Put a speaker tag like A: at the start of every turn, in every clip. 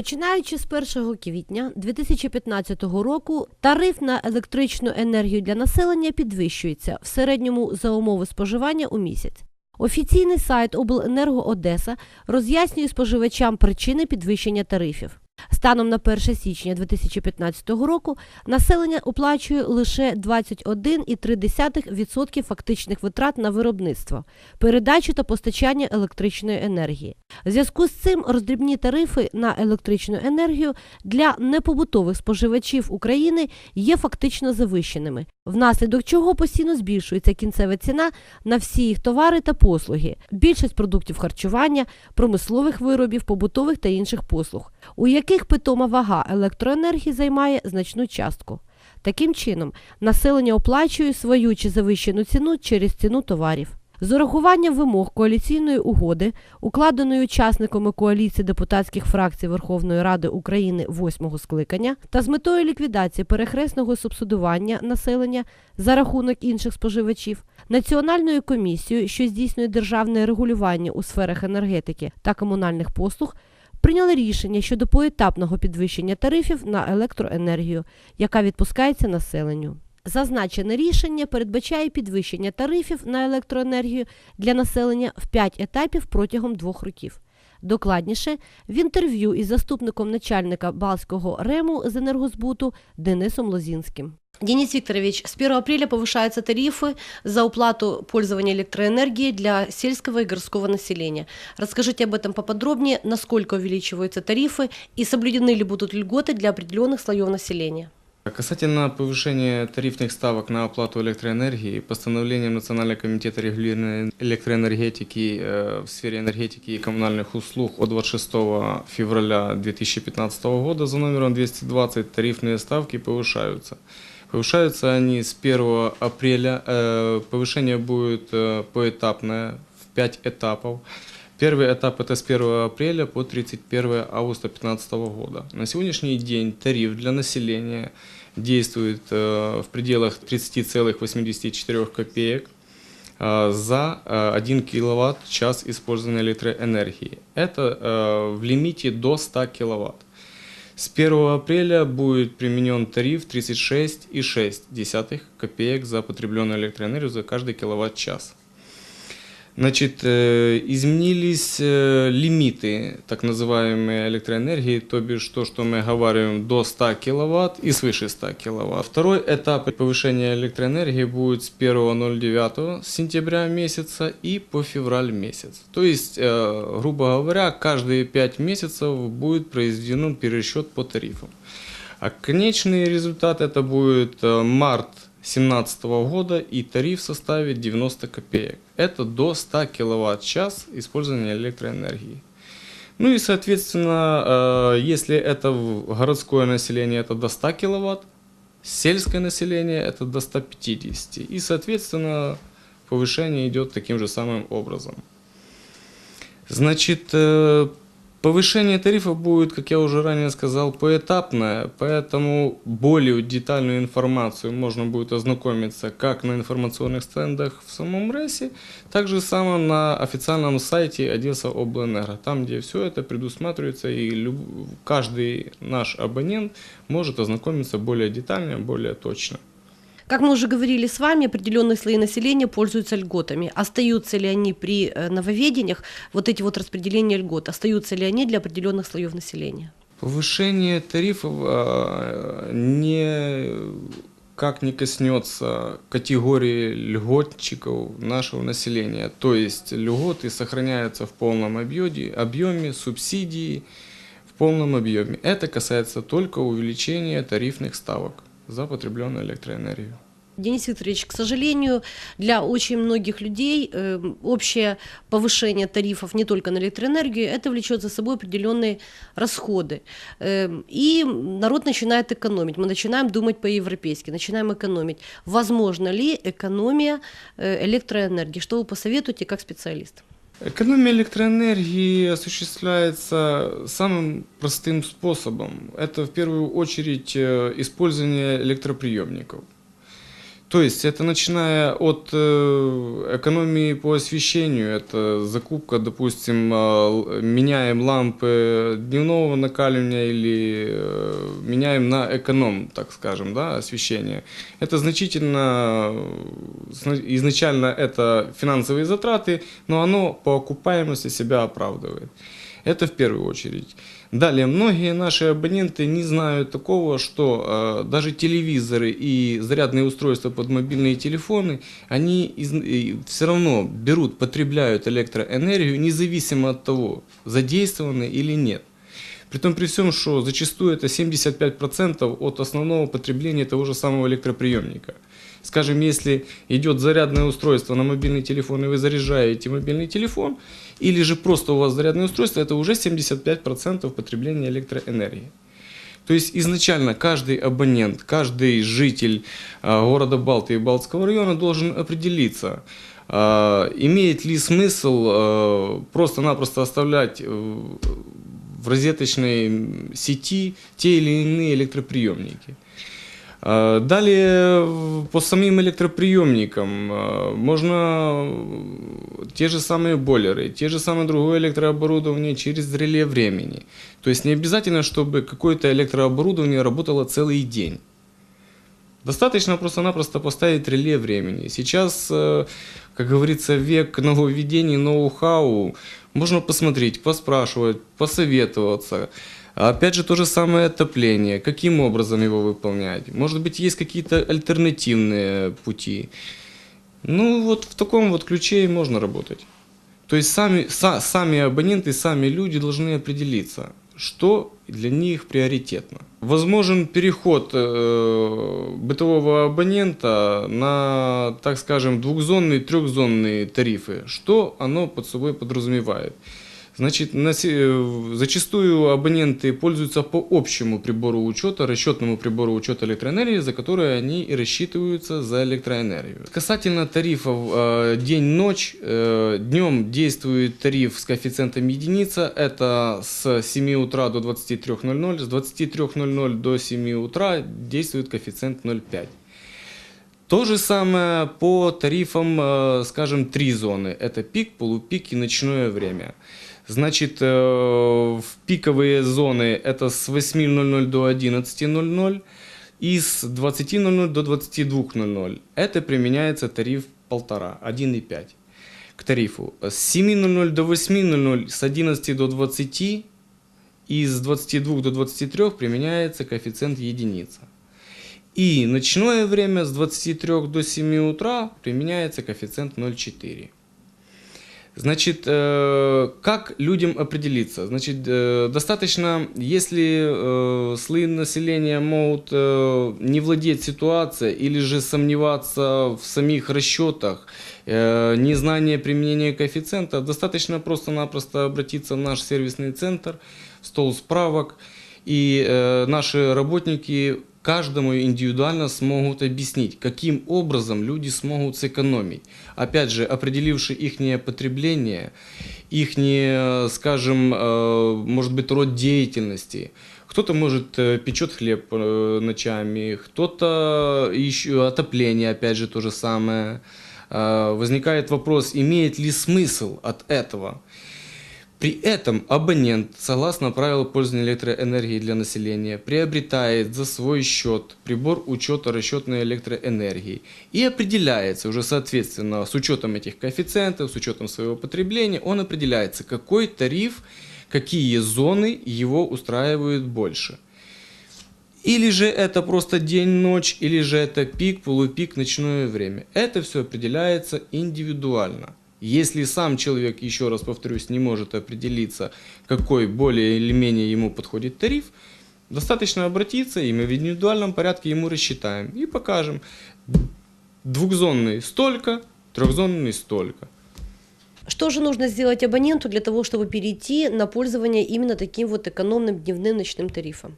A: Починаючи з 1 квітня 2015 року, тариф на електричну енергію для населення підвищується в середньому за умови споживання у місяць. Офіційний сайт Обленерго Одеса роз'яснює споживачам причини підвищення тарифів. Станом на 1 січня 2015 року населення оплачує лише 21,3% фактичних витрат на виробництво, передачу та постачання електричної енергії. В зв'язку з цим роздрібні тарифи на електричну енергію для непобутових споживачів України є фактично завищеними, внаслідок чого постійно збільшується кінцева ціна на всі їх товари та послуги, більшість продуктів харчування, промислових виробів, побутових та інших послуг, у яких питома вага електроенергії займає значну частку. Таким чином, населення оплачує свою чи завищену ціну через ціну товарів. З урахуванням вимог коаліційної угоди, укладеної учасниками коаліції депутатських фракцій Верховної Ради України восьмого скликання, та з метою ліквідації перехресного субсидування населення за рахунок інших споживачів, Національною комісією, що здійснює державне регулювання у сферах енергетики та комунальних послуг, прийняли рішення щодо поетапного підвищення тарифів на електроенергію, яка відпускається населенню. Зазначене рішення передбачає підвищення тарифів на електроенергію для населення в 5 етапів протягом двох років. Докладніше, в інтерв'ю із заступником начальника Балського РЕМу з енергозбуту Денисом Лозінським. Денис Викторович, с 1 апреля повышаются тарифы за уплату пользования электроэнергией для сельского и городского населения. Расскажите об этом поподробнее, насколько увеличиваются тарифы и соблюдены ли будут льготы для определенных слоев населения.
B: Касательно повышения тарифных ставок на оплату электроэнергии, постановлением Национального комитета регулирования электроэнергетики э, в сфере энергетики и коммунальных услуг от 26 февраля 2015 года за номером 220 тарифные ставки повышаются. Повышаются они с 1 апреля. Э, Повышение будет э, поэтапное в 5 этапов. Первый этап это с 1 апреля по 31 августа 2015 года. На сегодняшний день тариф для населения действует э, в пределах 30,84 копеек э, за э, 1 киловатт-час использованной электроэнергии. Это э, в лимите до 100 киловатт. С 1 апреля будет применен тариф 36,6 копеек за потребленную электроэнергию за каждый киловатт-час. Значит, э, изменились э, лимиты так называемой электроэнергии, то бишь то, что мы говорим до 100 киловатт и свыше 100 киловатт. Второй этап повышения электроэнергии будет с 1.09 сентября месяца и по февраль месяц. То есть, э, грубо говоря, каждые 5 месяцев будет произведен пересчет по тарифам. А конечный результат это будет март 2017 года и тариф составит 90 копеек. Это до 100 киловатт-час использования электроэнергии. Ну и, соответственно, э, если это городское население, это до 100 киловатт, сельское население это до 150. И, соответственно, повышение идет таким же самым образом. Значит, э, повышение тарифа будет, как я уже ранее сказал, поэтапное, поэтому более детальную информацию можно будет ознакомиться как на информационных стендах в самом РЭСе, так же само на официальном сайте Одесса Обленерго, там, где все это предусматривается, и люб- каждый наш абонент может ознакомиться более детально, более точно.
A: Как мы уже говорили с вами, определенные слои населения пользуются льготами. Остаются ли они при э, нововведениях, вот эти вот распределения льгот, остаются ли они для определенных слоев населения?
B: Повышение тарифов а, не как не коснется категории льготчиков нашего населения. То есть льготы сохраняются в полном объеме, объеме субсидии в полном объеме. Это касается только увеличения тарифных ставок за потребленную электроэнергию.
A: Денис Викторович, к сожалению, для очень многих людей э, общее повышение тарифов не только на электроэнергию, это влечет за собой определенные расходы. Э, и народ начинает экономить. Мы начинаем думать по-европейски, начинаем экономить. Возможно ли экономия э, электроэнергии? Что вы посоветуете как специалист?
B: Экономия электроэнергии осуществляется самым простым способом. Это в первую очередь э, использование электроприемников. То есть это начиная от э, экономии по освещению, это закупка, допустим, э, меняем лампы дневного накаливания или э, меняем на эконом, так скажем, да, освещение. Это значительно, изначально это финансовые затраты, но оно по окупаемости себя оправдывает. Это в первую очередь. Далее, многие наши абоненты не знают такого, что э, даже телевизоры и зарядные устройства под мобильные телефоны, они все равно берут, потребляют электроэнергию, независимо от того, задействованы или нет. Притом при всем, что зачастую это 75% от основного потребления того же самого электроприемника. Скажем, если идет зарядное устройство на мобильный телефон, и вы заряжаете мобильный телефон, или же просто у вас зарядное устройство, это уже 75% потребления электроэнергии. То есть изначально каждый абонент, каждый житель а, города Балты и Балтского района должен определиться, а, имеет ли смысл а, просто-напросто оставлять э, в розеточной сети те или иные электроприемники. А, Далее по самим электроприемникам а, можно э, те же самые бойлеры, те же самое другое электрооборудование через реле времени. То есть не обязательно, чтобы какое-то электрооборудование работало целый день. Достаточно просто-напросто поставить реле времени. Сейчас, э, как говорится, век нововведений, ноу-хау. Можно посмотреть, поспрашивать, посоветоваться. Опять же, то же самое отопление. Каким образом его выполнять? Может быть, есть какие-то альтернативные пути. Ну, вот в таком вот ключе и можно работать. То есть сами, са- сами абоненты, сами люди должны определиться, что для них приоритетно. Возможен переход э, бытового абонента на, так скажем, двухзонные, трехзонные тарифы. Что оно под собой подразумевает? Значит, э, зачастую абоненты пользуются по общему прибору учета, расчетному прибору учета электроэнергии, за который они и рассчитываются за электроэнергию. Касательно тарифов э, день-ночь, э, днем действует тариф с коэффициентом единица, это с 7 утра до 23.00, с 23.00 до 7 утра действует коэффициент 0,5. То же самое по тарифам, скажем, три зоны. Это пик, полупик и ночное время. Значит, э, в пиковые зоны это с 8.00 до 11.00 и с 20.00 до 22.00. Это применяется тариф полтора, 1,5 к тарифу. С 7.00 до 8.00, с 11 до 20 и с 22 до 23 применяется коэффициент единица. И ночное время с 23 до 7 утра применяется коэффициент 0,4. Значит, э, как людям определиться? Значит, э, достаточно, если э, слои населения могут не владеть ситуацией или же сомневаться в самих расчетах, незнание применения коэффициента, достаточно просто-напросто обратиться в наш сервисный центр, стол справок, и наши работники каждому индивидуально смогут объяснить, каким образом люди смогут сэкономить. Опять же, определивши их потребление, их, скажем, э, может быть, род деятельности. Кто-то, может, э, печет хлеб э, ночами, кто-то еще отопление, опять же, то же самое. Э, Возникает вопрос, имеет ли смысл от этого? При этом абонент, согласно правилу пользования электроэнергией для населения, приобретает за свой счет прибор учета расчетной электроэнергии и определяется уже соответственно с учетом этих коэффициентов, с учетом своего потребления, он определяется, какой тариф, какие зоны его устраивают больше. Или же это просто день-ночь, или же это пик, полупик, ночное время. Это все определяется индивидуально. Если сам человек, еще раз повторюсь, не может определиться, какой более или менее ему подходит тариф, достаточно обратиться, и мы в индивидуальном порядке ему рассчитаем и покажем. Двухзонный столько, трехзонный столько.
A: Что же нужно сделать абоненту для того, чтобы перейти на пользование именно таким вот экономным дневным ночным тарифом?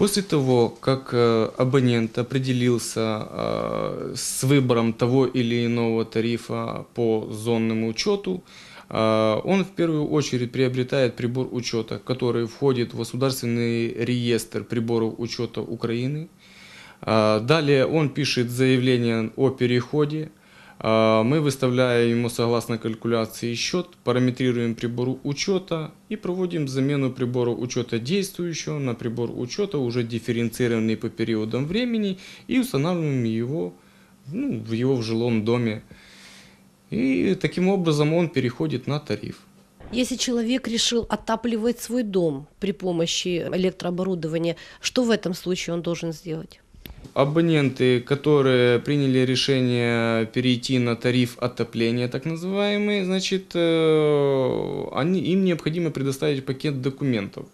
B: После того, как э, абонент определился э, с выбором того или иного тарифа по зонному учету, э, он в первую очередь приобретает прибор учета, который входит в государственный реестр приборов учета Украины. Далее он пишет заявление о переходе. А, Мы выставляем ему согласно калькуляции счет, параметрируем прибор учета и проводим замену прибора учета действующего на прибор учета, уже дифференцированный по периодам времени, и устанавливаем его ну, в его жилом доме. И таким образом он переходит на тариф.
A: Если человек решил отапливать свой дом при помощи электрооборудования, что в этом случае он должен сделать?
B: Абоненты, которые приняли решение перейти на тариф отопления, так называемый, значит, э, они, им необходимо предоставить пакет документов,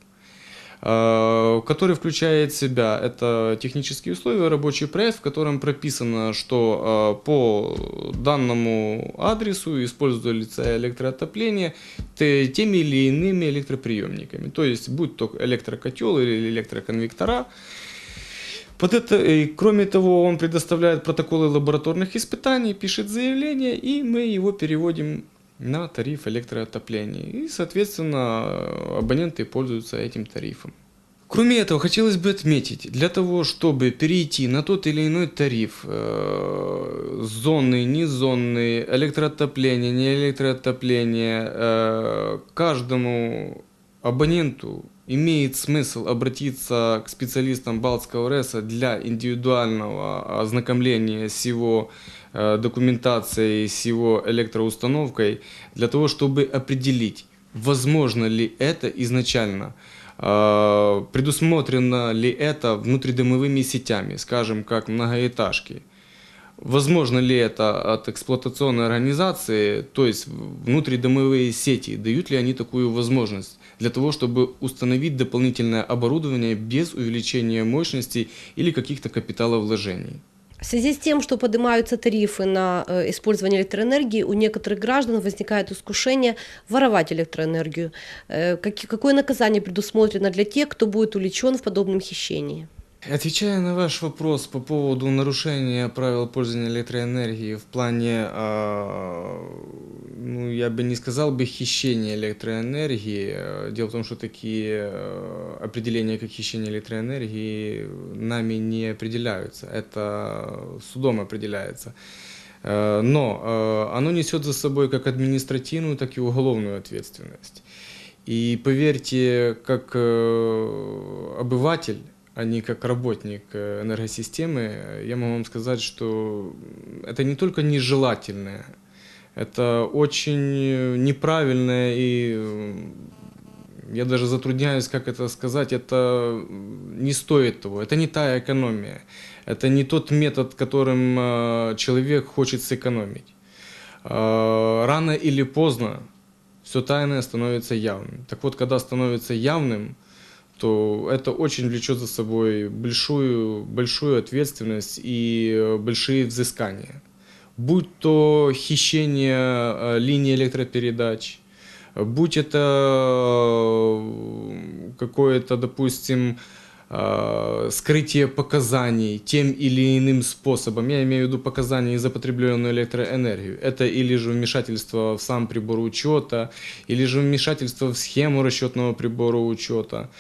B: э, который включает в себя это технические условия, рабочий проект, в котором прописано, что э, по данному адресу используется электроотопление теми или иными электроприемниками. То есть, будь то электрокотел или электроконвектора, под это, и, кроме того, он предоставляет протоколы лабораторных испытаний, пишет заявление, и мы его переводим на тариф электроотопления. И, соответственно, абоненты пользуются этим тарифом. Кроме этого, хотелось бы отметить, для того, чтобы перейти на тот или иной тариф, э, зонный, не зонный, электроотопление, не электроотопление, э, каждому абоненту имеет смысл обратиться к специалистам Балтского РЭСа для индивидуального ознакомления с его э, документацией, с его электроустановкой, для того, чтобы определить, возможно ли это изначально, э, предусмотрено ли это внутридомовыми сетями, скажем, как многоэтажки. Возможно ли это от эксплуатационной организации, то есть внутридомовые сети, дают ли они такую возможность для того, чтобы установить дополнительное оборудование без увеличения мощности или каких-то капиталовложений.
A: В связи с тем, что поднимаются тарифы на э, использование электроэнергии, у некоторых граждан возникает искушение воровать электроэнергию. Э, как- какое наказание предусмотрено для тех, кто будет увлечен в подобном хищении?
B: Отвечая на ваш вопрос по поводу нарушения правил пользования электроэнергией в плане, а, ну, я бы не сказал бы хищения электроэнергии. Э, Дело в том, что такие э, определения, как хищение электроэнергии, нами не определяются. Это судом определяется. Но оно несет за собой как административную, так и уголовную ответственность. И поверьте, как э, обыватель, а не как работник э, энергосистемы, э, я могу вам сказать, что это не только нежелательное, это очень э, неправильное и я даже затрудняюсь, как это сказать, это не стоит того, это не та экономия, это не тот метод, которым человек хочет сэкономить. Рано или поздно все тайное становится явным. Так вот, когда становится явным, то это очень влечет за собой большую, большую ответственность и э, большие взыскания. Будь то хищение э, линии электропередач, будь это э, какое-то, допустим, скрытие показаний тем или иным способом, я имею в виду показания за потребленную электроэнергию, это или же вмешательство в сам прибор учета, или же вмешательство в схему расчетного прибора учета.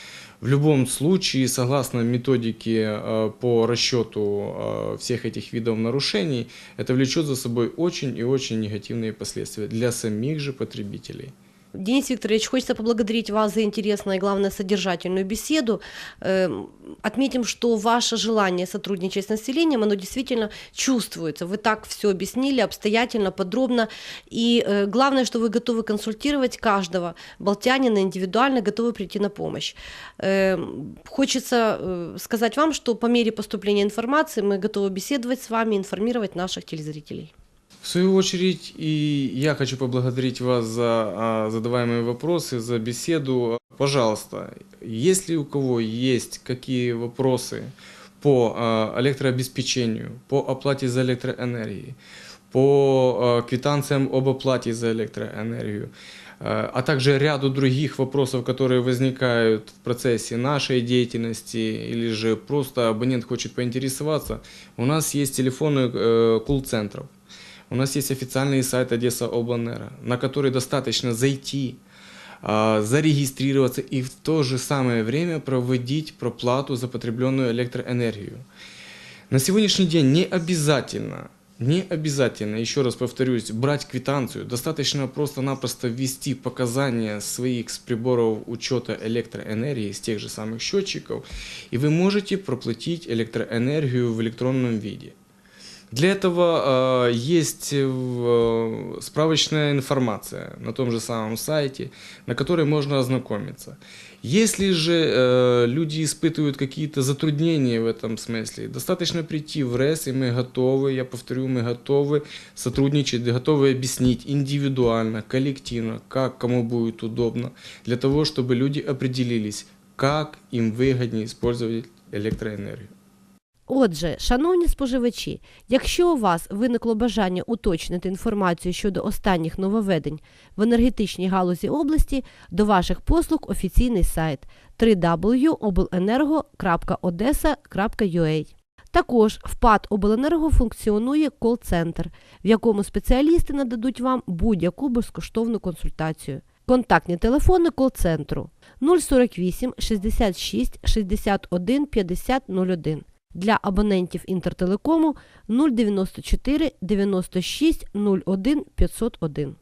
B: В любом случае, согласно методике э, по расчету э, всех этих видов нарушений, это влечет за собой очень и очень негативные последствия для самих же потребителей.
A: Денис Викторович, хочется поблагодарить вас за интересную и, главное, содержательную беседу. Эм, Отметим, что ваше желание сотрудничать с населением, оно действительно чувствуется. Вы так все объяснили обстоятельно, подробно. И э, главное, что вы готовы консультировать каждого балтянина индивидуально, готовы прийти на помощь. Эм, Хочется э, сказать вам, что по мере поступления информации мы готовы беседовать с вами, информировать наших телезрителей.
B: В свою очередь, и я хочу поблагодарить вас за а, задаваемые вопросы, за беседу. Пожалуйста, если у кого есть какие вопросы по а, электрообеспечению, по оплате за электроэнергию, по а, квитанциям об оплате за электроэнергию, а также ряду других вопросов, которые возникают в процессе нашей деятельности, или же просто абонент хочет поинтересоваться, у нас есть телефоны э, колл-центров. У нас есть официальный сайт Одесса Обланера, на который достаточно зайти, а, зарегистрироваться и в то же самое время проводить проплату за потребленную электроэнергию. На сегодняшний день не обязательно, не обязательно, еще раз повторюсь, брать квитанцию. Достаточно просто-напросто ввести показания своих с приборов учета электроэнергии, с тех же самых счетчиков, и вы можете проплатить электроэнергию в электронном виде. Для этого э, есть э, справочная информация на том же самом сайте, на которой можно ознакомиться. Если же э, люди испытывают какие-то затруднения в этом смысле, достаточно прийти в РЭС, и мы готовы, я повторю, мы готовы сотрудничать, готовы объяснить индивидуально, коллективно, как кому будет удобно, для того, чтобы люди определились, как им выгоднее использовать электроэнергию.
A: Отже, шановні споживачі, якщо у вас виникло бажання уточнити інформацію щодо останніх нововведень в енергетичній галузі області, до ваших послуг офіційний сайт www.obelenерго.odessa.ua. Також в ПАД Обленерго функціонує кол-центр, в якому спеціалісти нададуть вам будь-яку безкоштовну консультацію. Контактні телефони кол-центру 048 66 61 50 01 для абонентів інтертелекому 094 96 01 501.